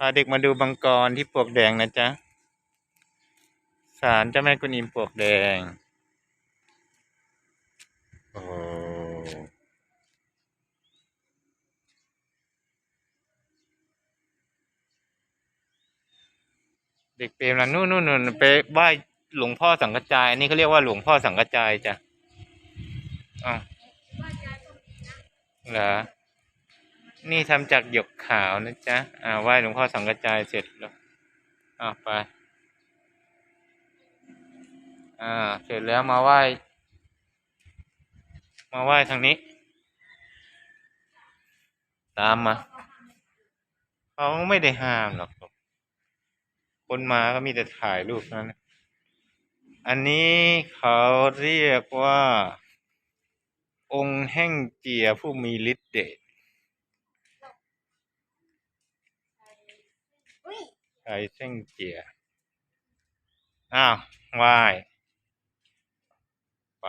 พาเด็กมาดูบังกรที่ปลวกแดงนะจ๊ะศาลเจ้าแม่กุนอิมปลวกแดง โอ้เด็กเปรมละนู่นนู่นนู่นไปไหว้หลวงพ่อสังกจายอันนี้เขาเรียกว่าหลวงพ่อสังกจายจ้ะอ๋อเหรอ นี่ทำจากหยกขาวนะจ๊ะ อ่าไหว้หลวงพ่อสังกจายเสร็จแล้ว อ่าไป อ่า เสร็จแล้วมาไหว้ มาไหว้ทางนี้ ตามมาเขาไม่ได้ห้ามหรอก คนมาก็มีแต่ถ่ายรูปนั้นนะอันนี้เขาเรียกว่า องค์แห่งเจียผู้มีฤทธิ์เดช ไทเส้งเจียอ้าวไหว้ไป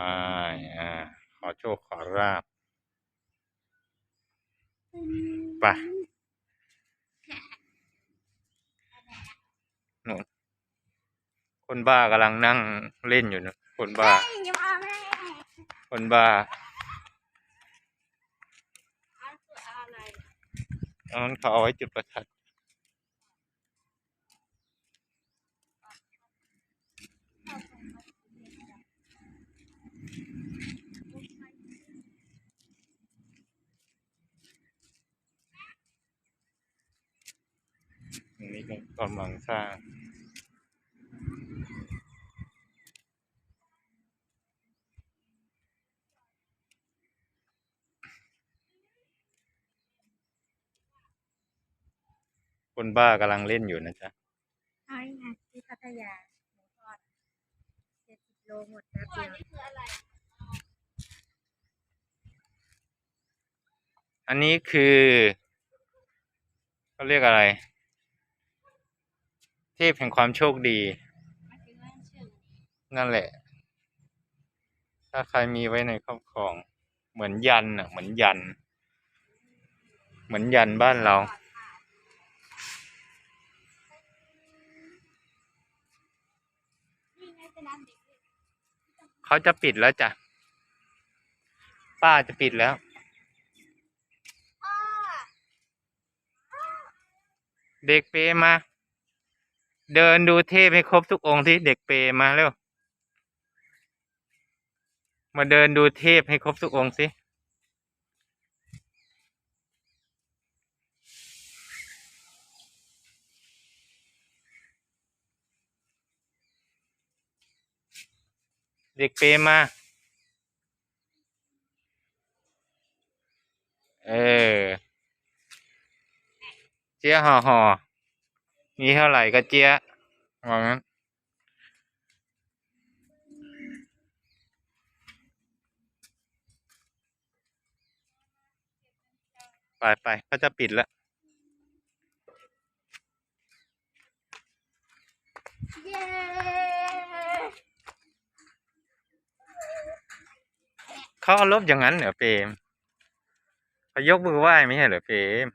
อ่า ขอโชคขอราบไปนู่นคนบ้ากำลังนั่งเล่นอยู่นะ คนบ้า คนบ้าอันคืออะไรอันนั้นเขาเอาไว้จุดประทัด อันนี้ก็กำลังสร้างคนบ้ากำลังเล่นอยู่นะจ๊ะใช่ไงที่พัทยาหมูทอดเจ็ดสิบโลหมดแป๊บเดียวนี่คืออะไร อันนี้คือเขาเรียกอะไร เทพแห่งความโชคดี นั่นแหละ ถ้าใครมีไว้ในครอบครอง เหมือนยันอะ เหมือนยัน เหมือนยันบ้านเรา เขาจะปิดแล้วจ้ะ ป้าจะปิดแล้วเด็กเปมา เดินดูเทพให้ครบทุกองค์ที่เด็กเปรมาเร็ว มาเดินดูเทพให้ครบทุกองค์สิเด็กเปรมา เออ เจี๊ยห่อห่อ มีเท่าไหร่ก็เจี๊ยว่างั้นไปไปก็จะปิดแล้วเขาเอารบอย่างนั้นเหรอเปมเขายกมือไหว้ไม่ใช่เหรอเปม